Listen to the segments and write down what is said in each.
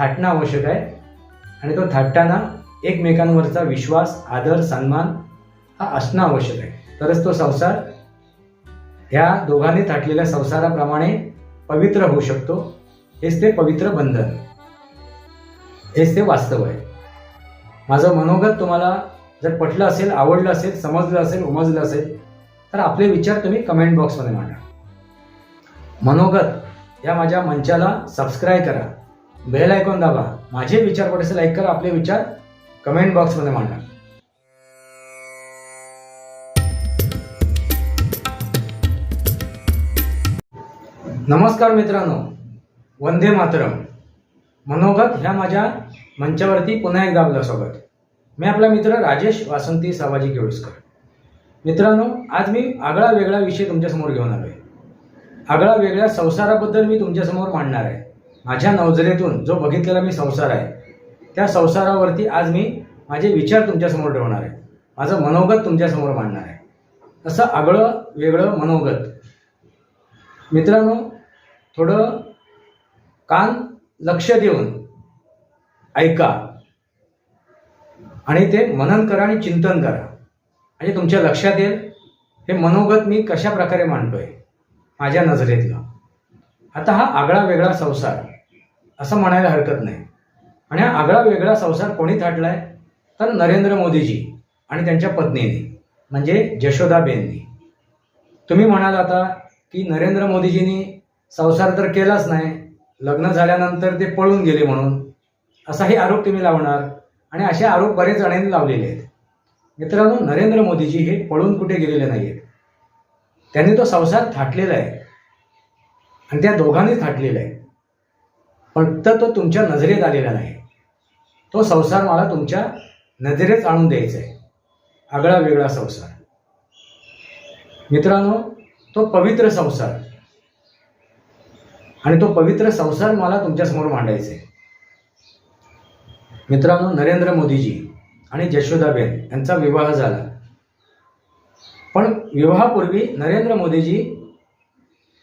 थाटणं आवश्यक आहे. आणि तो थाटताना एकमेकांवरचा विश्वास आदर सन्मान हा असणं आवश्यक आहे. तरच तो संसार ह्या दोघांनी थाटलेल्या संसाराप्रमाणे पवित्र होऊ शकतो. हेच ते पवित्र बंधन. हेच ते वास्तव आहे. माझं मनोगत तुम्हाला जर पटलं असेल आवडलं असेल समजलं असेल उमजलं असेल तर आपले विचार तुम्ही कमेंट बॉक्समध्ये मांडा. मनोगत या माझ्या मंचाला सबस्क्राईब करा. बेल ऐकून दाबा. माझे विचार पडेल लाईक करा आपले विचार कमेंट बॉक्समध्ये मांडा. नमस्कार मित्रांनो. वंदे मातरम. मनोगत ह्या माझ्या मंचावरती पुन्हा एकदा आपलं स्वागत. मी आपला मित्र राजेश वासंती सामाजिक केळुसकर मित्रांनो आज मी आगळा वेगळा विषय तुमच्यासमोर घेऊन आलो आहे आगळा वेगळ्या संसाराबद्दल मी तुमच्यासमोर मांडणार आहे. माझ्या नवजरेतून जो बघितलेला मी संसार आहे त्या संसारावरती आज मी माझे विचार तुमच्यासमोर ठेवणार आहे. माझं मनोगत तुमच्यासमोर मांडणार आहे. असं आगळं वेगळं मनोगत. मित्रांनो थोडं कान लक्ष देऊन ऐका. आणि ते मनन करा आणि चिंतन करा. म्हणजे तुमच्या लक्षात येईल हे मनोगत मी कशा प्रकारे मांडतोय? माझ्या नजरेतलं. आता हा आगळा वेगळा संसार असं म्हणायला हरकत नाही. आणि हा आगळा वेगळा संसार कोणी थाटलाय? तर नरेंद्र मोदीजी आणि त्यांच्या पत्नीने म्हणजे जशोदाबेननी तुम्ही म्हणाल आता की नरेंद्र मोदीजींनी संसार तर केलाच नाही लग्न झाल्यानंतर ते पळून गेले म्हणून. असाही आरोप तुम्ही लावणार आणि असे आरोप बरेच जणांनी लावलेले आहेत. मित्रांनो नरेंद्र मोदीजी हे पळून कुठे गेलेले नाही आहेत त्यांनी तो संसार थाटलेला आहे. आणि त्या दोघांनीच थाटलेला आहे. पण तर तो तुमच्या नजरेत आलेला नाही. तो संसार मला तुमच्या नजरेत आणून द्यायचा आहे. आगळा वेगळा संसार. मित्रांनो तो पवित्र संसार. आणि तो पवित्र संसार मला तुमच्यासमोर मांडायचा आहे. मित्रांनो नरेंद्र मोदीजी आणि जशोदाबेन यांचा विवाह झाला. पण विवाहापूर्वी नरेंद्र मोदीजी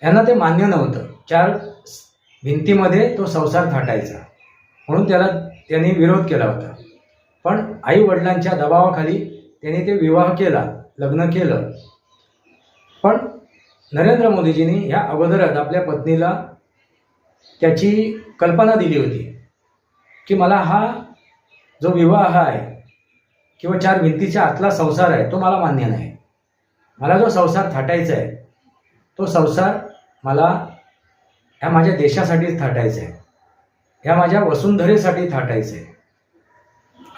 यांना ते मान्य नव्हतं. चार भिंतीमध्ये तो संसार थाटायचा म्हणून त्याला त्यांनी विरोध केला होता. पण आई वडिलांच्या दबावाखाली त्यांनी ते विवाह केला लग्न केलं. पण नरेंद्र मोदीजींनी या अगोदरच आपल्या पत्नीला त्याची कल्पना दिली होती की मला हा जो विवाह आहे किंवा चार भिंतीच्या आतला संसार आहे तो मला मान्य नाही. मला जो संसार थाटायचा आहे तो संसार मला ह्या माझ्या देशासाठीच थाटायचा आहे. ह्या माझ्या वसुंधरेसाठी थाटायचं आहे.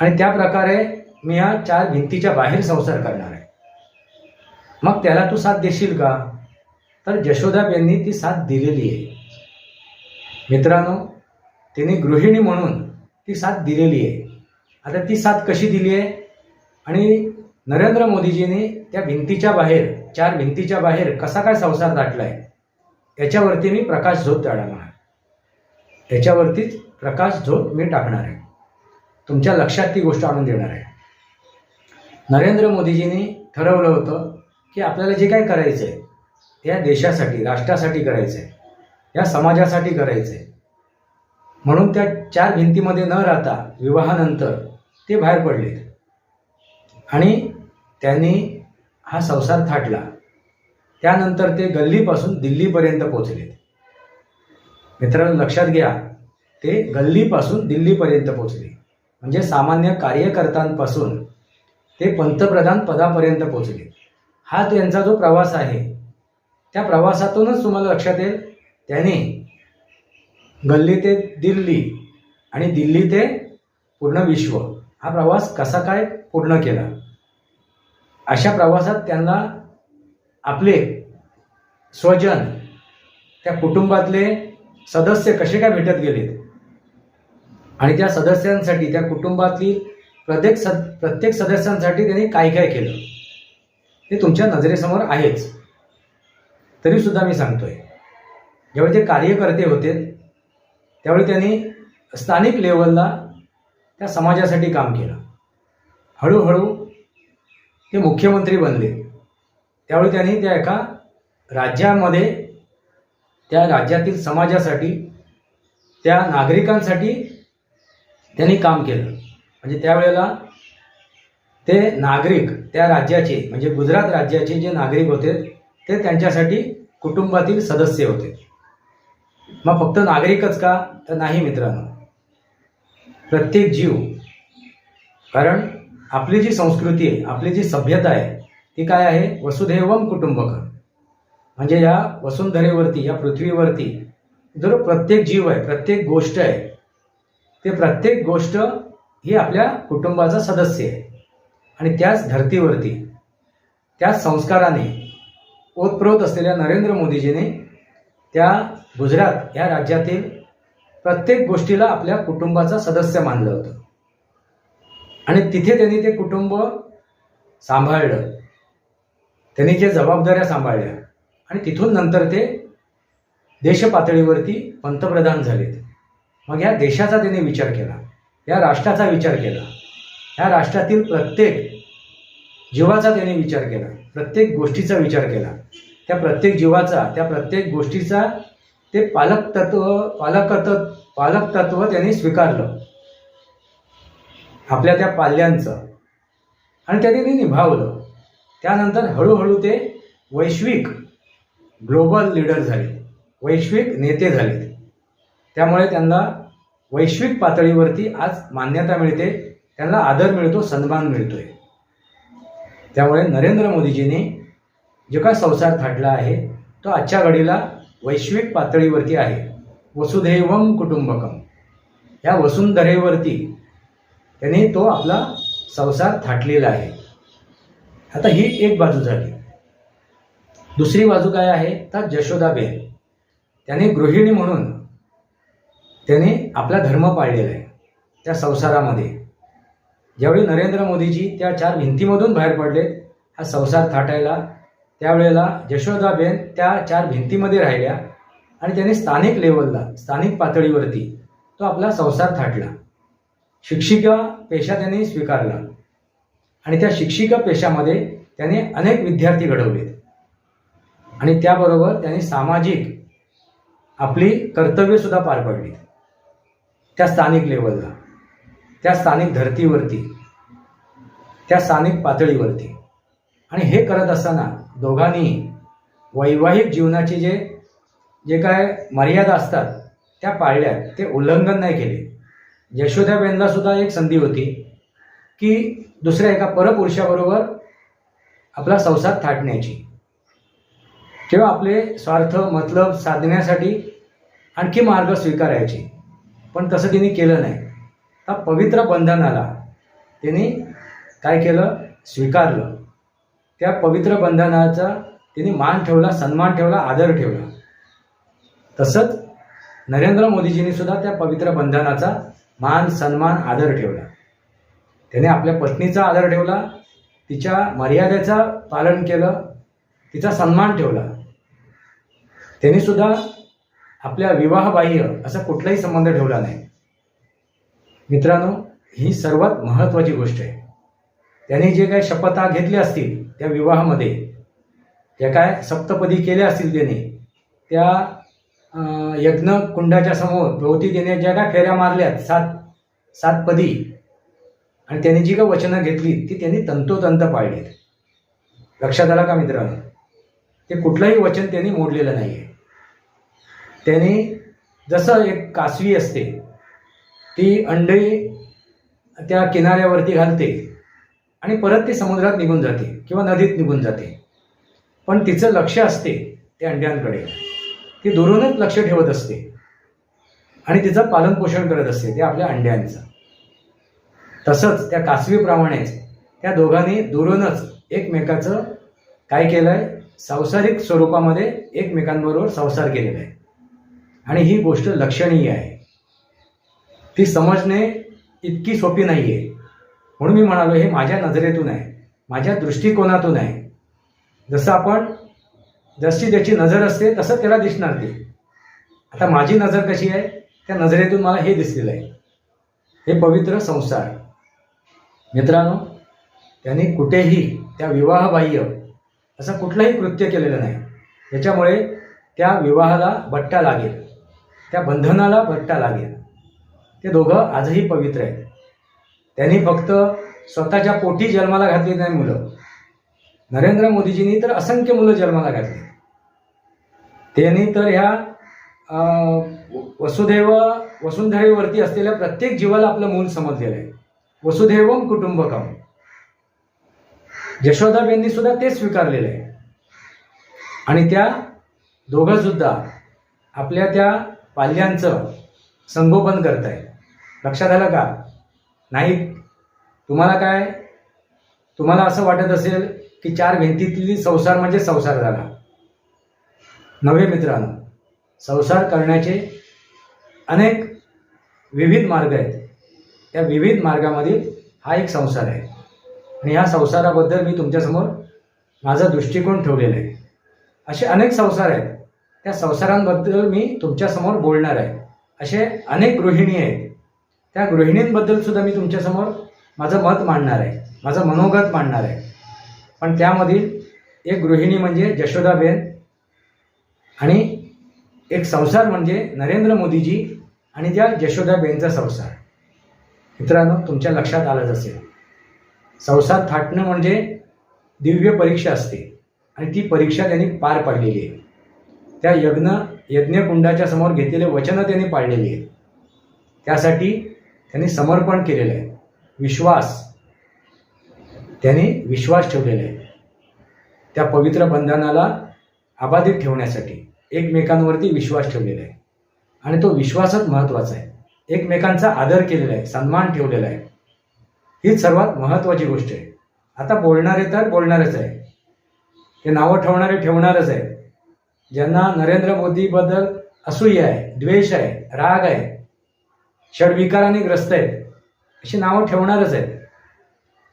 आणि त्या प्रकारे मी ह्या चार भिंतीच्या बाहेर संसार करणार आहे. मग त्याला तू साथ देशील का? तर जशोदाब यांनी ती साथ दिलेली आहे. मित्रांनो तिने गृहिणी म्हणून ती साथ दिलेली आहे. आता ती साथ कशी दिली आहे? आणि नरेंद्र मोदीजींनी त्या भिंतीच्या बाहेर चार भिंतीच्या बाहेर कसा काय संसार दाटलाय याच्यावरती मी प्रकाश झोत टाकणार याच्यावरतीच प्रकाश झोत मी टाकणार आहे. तुमच्या लक्षात ती गोष्ट आणून देणार आहे. नरेंद्र मोदीजींनी ठरवलं होतं की आपल्याला जे काय करायचं आहे ते या देशासाठी राष्ट्रासाठी करायचं आहे या समाजासाठी करायचं आहे म्हणून त्या चार भिंतीमध्ये न राहता विवाहानंतर ते बाहेर पडलेत. आणि त्यांनी हा संसार थाटला. त्यानंतर ते गल्लीपासून दिल्लीपर्यंत पोचले मित्रांनो लक्षात घ्या ते गल्लीपासून दिल्लीपर्यंत पोचले म्हणजे सामान्य कार्यकर्त्यांपासून ते पंतप्रधान पदापर्यंत पोचले हा त्यांचा जो प्रवास आहे त्या प्रवासातूनच तुम्हाला लक्षात येईल त्याने गल्ली ते दिल्ली आणि दिल्ली ते पूर्ण विश्व हा प्रवास कसा काय पूर्ण केला? अशा प्रवासात त्यांना आपले स्वजन त्या कुटुंबातले सदस्य कसे काय भेटत गेलेत आणि त्या सदस्यांसाठी त्या कुटुंबातली प्रत्येक सद प्रत्येक सदस्यांसाठी त्यांनी काय काय केलं? हे तुमच्या नजरेसमोर आहेच. तरी सुद्धा मी सांगतोय. ज्यावेळी ते कार्यकर्ते होते त्यावेळी त्यांनी स्थानिक लेवलला त्या समाजासाठी काम केलं. हळूहळू ते मुख्यमंत्री बनले. त्यावेळी त्यांनी त्या एका राज्यामध्ये त्या राज्यातील समाजासाठी त्या नागरिकांसाठी त्यांनी काम केलं. म्हणजे त्यावेळेला ते नागरिक त्या राज्याचे म्हणजे गुजरात राज्याचे जे नागरिक होते ते त्यांच्यासाठी कुटुंबातील सदस्य होते. मग फक्त नागरिकच का? तर नाही मित्रांनो. प्रत्येक जीव. कारण आपली जी संस्कृती आहे आपली जी सभ्यता आहे ती काय आहे? वसुधैवम कुटुंबकम म्हणजे या वसुंधरेवरती या पृथ्वीवरती जो प्रत्येक जीव आहे प्रत्येक गोष्ट आहे ते प्रत्येक गोष्ट ही आपल्या कुटुंबाचा सदस्य आहे. आणि त्याच धर्तीवरती त्याच संस्काराने ओतप्रोत असलेल्या नरेंद्र मोदीजीने त्या गुजरात या राज्यातील प्रत्येक गोष्टीला आपल्या कुटुंबाचा सदस्य मानलं होतं. आणि तिथे त्यांनी ते कुटुंब सांभाळलं. त्यांनी ज्या जबाबदाऱ्या सांभाळल्या आणि तिथून नंतर ते देशपातळीवरती पंतप्रधान झालेत. मग या देशाचा त्यांनी विचार केला या राष्ट्राचा विचार केला ह्या राष्ट्रातील प्रत्येक जीवाचा त्याने विचार केला प्रत्येक गोष्टीचा विचार केला. त्या प्रत्येक जीवाचा त्या प्रत्येक गोष्टीचा ते पालक तत्व पालकत्व पालक तत्व त्यांनी स्वीकारलं. आपल्या त्या पाल्यांचं. आणि त्याने त्यांनी निभावलं. त्यानंतर हळूहळू ते वैश्विक ग्लोबल लीडर झाले. वैश्विक नेते झाले. त्यामुळे त्यांना वैश्विक पातळीवरती आज मान्यता मिळते त्यांना आदर मिळतो सन्मान मिळतोय. त्यामुळे नरेंद्र मोदीजींनी जो काय संसार थाटला आहे तो आजच्या घडीला वैश्विक पातळीवरती आहे. वसुधैवम कुटुंबकम. या वसुंधरेवरती त्याने तो आपला संसार थाटलेला आहे. आता ही एक बाजू झाली. दुसरी बाजू काय आहे? तर जशोदाबेन त्याने गृहिणी म्हणून त्याने आपला धर्म पाळलेला आहे. त्या संसारामध्ये. ज्यावेळी नरेंद्र मोदीजी त्या चार भिंतीमधून बाहेर पडलेत हा संसार थाटायला त्यावेळेला जशोदाबेन त्या चार भिंतीमध्ये राहिल्या आणि त्यांनी स्थानिक लेवलला स्थानिक पातळीवरती तो आपला संसार थाटला. शिक्षिका पेशा त्यांनी स्वीकारला. आणि त्या शिक्षिका पेशामध्ये त्याने अनेक विद्यार्थी घडवलेत. आणि त्याबरोबर त्यांनी सामाजिक आपली कर्तव्यसुद्धा पार पडली. त्या स्थानिक लेवलला त्या स्थानिक धर्तीवरती. त्या स्थानिक पातळीवरती. आणि हे करत असताना दोघांनी वैवाहिक जीवनाचे जे जे काय मर्यादा असतात त्या पाळल्या. ते उल्लंघन नाही केले. यशोदाबेनला सुद्धा एक संधी होती की दुसऱ्या एका परपुरुषाबरोबर आपला संसार थाटण्याची. किंवा आपले स्वार्थ मतलब साधण्यासाठी आणखी मार्ग स्वीकारायचे. पण तसं तिने केलं नाही. त्या पवित्र बंधनाला तिने काय केलं? स्वीकारलं. त्या पवित्र बंधनाचा तिने मान ठेवला सन्मान ठेवला आदर ठेवला. तसंच नरेंद्र मोदीजींनी सुद्धा त्या पवित्र बंधनाचा मान सन्मान आदर ठेवला. त्याने आपल्या पत्नीचा आदर ठेवला तिच्या मर्यादेचा पालन केलं तिचा सन्मान ठेवला. त्याने सुद्धा आपल्या विवाहबाह्य असा कुठलाही संबंध ठेवला नाही. मित्रांनो ही सर्वात महत्त्वाची गोष्ट आहे. त्याने जे काही शपथा घेतल्या असतील त्या विवाहामध्ये ज्या काय सप्तपदी केल्या असतील त्याने त्या यज्ञ कुंडाच्या समोर भोवती त्याने ज्या काय फेऱ्या मारल्यात सात सात पदी. आणि त्यांनी जी काय वचनं घेतली ती त्यांनी तंतोतंत पाळलीत. लक्षात आला का मित्रांनो? ते कुठलंही वचन त्यांनी मोडलेलं नाही आहे त्यांनी जसं एक कासवी असते ती अंडी त्या किनाऱ्यावरती घालते आणि परत ती समुद्रात निघून जाते किंवा नदीत निघून जाते. पण तिचं लक्ष असते त्या अंड्यांकडे. ती दुरूनच लक्ष ठेवत असते. आणि तिचं पालनपोषण करत असते ते आपल्या अंड्यांचं. तसंच त्या कासवीप्रमाणेच त्या दोघांनी दुरूनच एकमेकाचं काय केलं आहे सांसारिक स्वरूपामध्ये एकमेकांबरोबर संसार केलेला आहे. आणि ही गोष्ट लक्षणीय आहे. ती समजणे इतकी सोपी नाही आहे म्हणून मी म्हणालो हे माझ्या नजरेतून आहे माझ्या दृष्टिकोनातून आहे. जसं आपण जशी त्याची नजर असते तसं त्याला दिसणार ते. आता माझी नजर कशी आहे? त्या नजरेतून मला हे दिसलेलं आहे. हे पवित्र संसार. मित्रांनो त्यांनी कुठेही त्या विवाहबाह्य असं कुठलंही कृत्य केलेलं नाही. त्याच्यामुळे त्या विवाहाला बट्टा लागेल. त्या बंधनाला बट्टा लागेल. ते दोघं आजही पवित्र आहेत. त्यांनी फक्त स्वतःच्या पोटी जन्माला घातली नाही मुलं. नरेंद्र मोदीजींनी तर असंख्य मुलं जन्माला घातली. त्यांनी तर ह्या अं, वसुधैव वसुंधरेवरती असलेल्या प्रत्येक जीवाला आपलं मूल समजलेलं आहे. वसुधैवम कुटुंबकम. यशोदाबाईंनी सुद्धा ते स्वीकारलेलं आहे. आणि त्या दोघं सुद्धा आपल्या त्या पाल्यांचं संगोपन करत आहे लक्षात आलं का? नाही तुम्हाला काय? तुम्हाला असं वाटत असेल की चार भिंतीतली संसार म्हणजे संसार झाला. नवे मित्रांनो संसार करण्याचे अनेक विविध मार्ग आहेत. त्या विविध मार्गामधील हा एक संसार आहे. आणि ह्या संसाराबद्दल मी तुमच्यासमोर माझा दृष्टिकोन ठेवलेला आहे. असे अनेक संसार आहेत. त्या संसारांबद्दल मी तुमच्यासमोर बोलणार आहे. असे अनेक गृहिणी आहेत. त्या गृहिणींबद्दल सुद्धा मी तुमच्यासमोर माझं मत मांडणार आहे. माझं मनोगत मांडणार आहे. पण त्यामधील एक गृहिणी म्हणजे यशोदाबेन आणि एक संसार म्हणजे नरेंद्र मोदीजी आणि त्या यशोदाबेनचा संसार. मित्रांनो तुमच्या लक्षात आलंच असेल. संसार थाटणं म्हणजे दिव्य परीक्षा असते आणि ती परीक्षा त्यांनी पार पाडलेली आहे. त्या यज्ञ यज्ञकुंडाच्या समोर घेतलेले वचनं त्यांनी पाळलेली आहेत. त्यासाठी त्यांनी समर्पण केलेलं आहे. विश्वास त्यांनी विश्वास ठेवलेला आहे त्या पवित्र बंधनाला अबाधित ठेवण्यासाठी एकमेकांवरती विश्वास ठेवलेला आहे आणि तो विश्वासच महत्त्वाचा आहे. एकमेकांचा आदर केलेला आहे सन्मान ठेवलेला आहे. हीच सर्वात महत्त्वाची गोष्ट आहे. आता बोलणारे तर बोलणारच आहे. ते नावं ठेवणारे ठेवणारच आहे ज्यांना नरेंद्र मोदीबद्दल असूया आहे द्वेष आहे राग आहे षडविकाराने ग्रस्त आहेत अशी नावं ठेवणारच आहेत.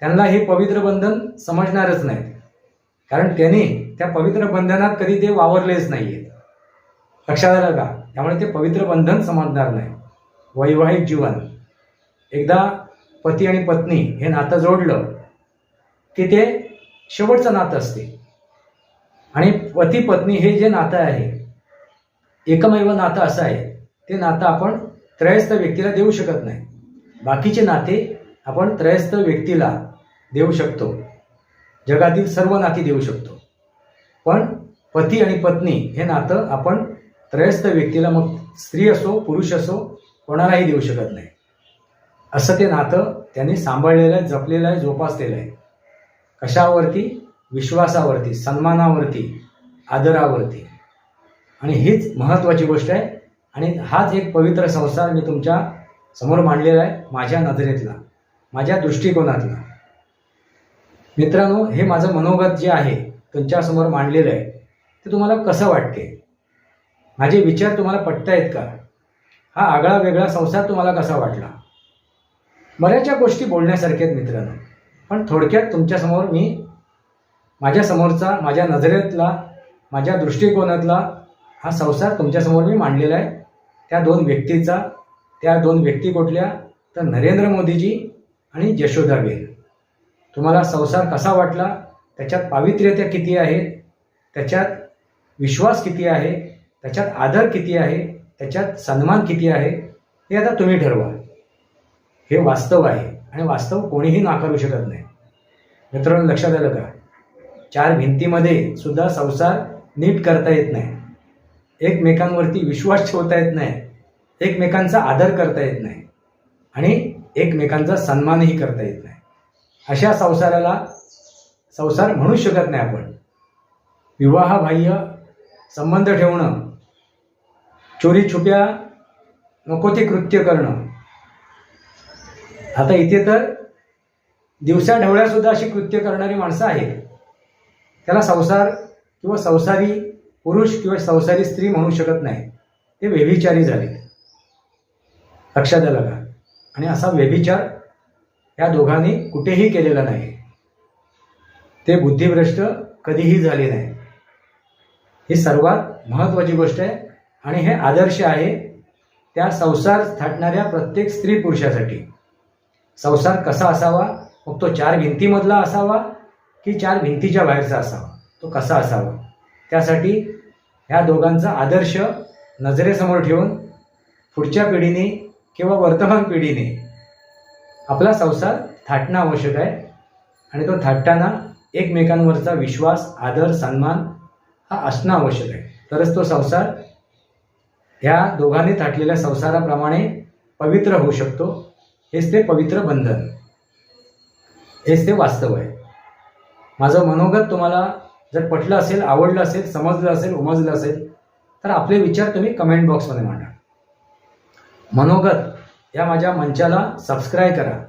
त्यांना हे पवित्र बंधन समजणारच नाहीत. कारण त्यांनी त्या पवित्र बंधनात कधी ते वावरलेच नाही आहेत लक्षात आलं का? त्यामुळे ते पवित्र बंधन समजणार नाही. वैवाहिक जीवन. एकदा पती आणि पत्नी हे नातं जोडलं की ते शेवटचं नातं असते. आणि पती पत्नी हे जे नातं आहे एकमेव नातं असं आहे ते नातं आपण त्रयस्थ व्यक्तीला देऊ शकत नाही. बाकीचे नाते आपण त्रयस्थ व्यक्तीला देऊ शकतो. जगातील सर्व नाती देऊ शकतो. पण पती आणि पत्नी हे नातं आपण त्रयस्थ व्यक्तीला मग स्त्री असो पुरुष असो कोणालाही देऊ शकत नाही. असं ते नातं त्यांनी सांभाळलेलं आहे जपलेलं आहे जोपासलेलं आहे. कशावरती? विश्वासावरती सन्मानावरती आदरावरती. आणि हीच महत्त्वाची गोष्ट आहे. आणि हाच एक पवित्र संसार मी तुमच्यासमोर मांडलेला आहे माझ्या नजरेतला. माझ्या दृष्टिकोनातला मित्रांनो हे माझं मनोगत जे आहे तुमच्यासमोर मांडलेलं आहे ते तुम्हाला कसं वाटते? माझे विचार तुम्हाला पटतायत का? हा आगळा वेगळा संसार तुम्हाला कसा वाटला? बऱ्याचशा गोष्टी बोलण्यासारख्या आहेत मित्रांनो पण थोडक्यात तुमच्यासमोर मी माझ्यासमोरचा माझ्या नजरेतला माझ्या दृष्टिकोनातला हा संसार तुमच्यासमोर मी मांडलेला आहे. त्या दोन व्यक्तीचा त्या दोन व्यक्ती कुठल्या? तर नरेंद्र मोदीजी आणि यशोदाबेन तुम्हाला संसार कसा वाटला? त्याच्यात पावित्र्यता किती आहे? त्याच्यात विश्वास किती आहे? त्याच्यात आदर किती आहे? त्याच्यात सन्मान किती आहे? हे आता तुम्ही ठरवा. हे वास्तव आहे आणि वास्तव कोणीही नाकारू शकत नाही. मित्रांनो लक्षात आलं का? चार भिंतीमध्ये सुद्धा संसार नीट करता येत नाही. एकमेकांवरती विश्वास ठेवता येत नाही. एकमेकांचा आदर करता येत नाही. आणि एकमेकांचा सन्मानही करता येत नाही. अशा संसाराला संसार म्हणू शकत नाही आपण. विवाहबाह्य संबंध ठेवणं चोरी छुप्या नको ते कृत्य करणं. आता इथे तर दिवसा ढवळ्यासुद्धा अशी कृत्य करणारी माणसं आहेत. त्याला संसार किंवा संसारी पुरुष किंवा संसारी स्त्री म्हणू शकत नाही. ते व्यभिचारी झाले. लक्षात आलं का? आणि असा व्यभिचार या दोघांनी कुठेही केलेला नाही. ते बुद्धिभ्रष्ट कधीही झाले नाही. ही सर्वात महत्त्वाची गोष्ट आहे आणि हे आदर्श आहे त्या संसार थाटणाऱ्या प्रत्येक स्त्री पुरुषासाठी. संसार कसा असावा? मग तो चार भिंतीमधला असावा की चार भिंतीच्या बाहेरचा असावा? तो कसा असावा? त्यासाठी ह्या दोघांचा आदर्श नजरेसमोर ठेवून पुढच्या पिढीने किंवा वर्तमान पिढीने आपला संसार थाटणं आवश्यक आहे. आणि तो थाटताना एकमेकांवरचा विश्वास आदर सन्मान हा असणं आवश्यक आहे. तरच तो संसार ह्या दोघांनी थाटलेल्या संसाराप्रमाणे पवित्र होऊ शकतो. हेच ते पवित्र बंधन. हेच ते वास्तव आहे. माझं मनोगत तुम्हाला जर पटलं असेल आवडलं असेल समजलं असेल उमजलं असेल तर आपले विचार तुम्ही कमेंट बॉक्समध्ये मांडा. मनोगत या माझ्या मंचाला सबस्क्राईब करा.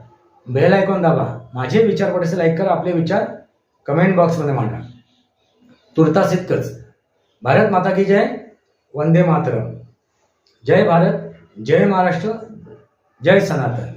बेल ऐकून दाबा. माझे विचार पडेल लाईक करा. आपले विचार कमेंट बॉक्समध्ये मांडा. तुर्तास इतकंच भारत माता की जय. वंदे मातरम. जय भारत जय महाराष्ट्र जय सनातन.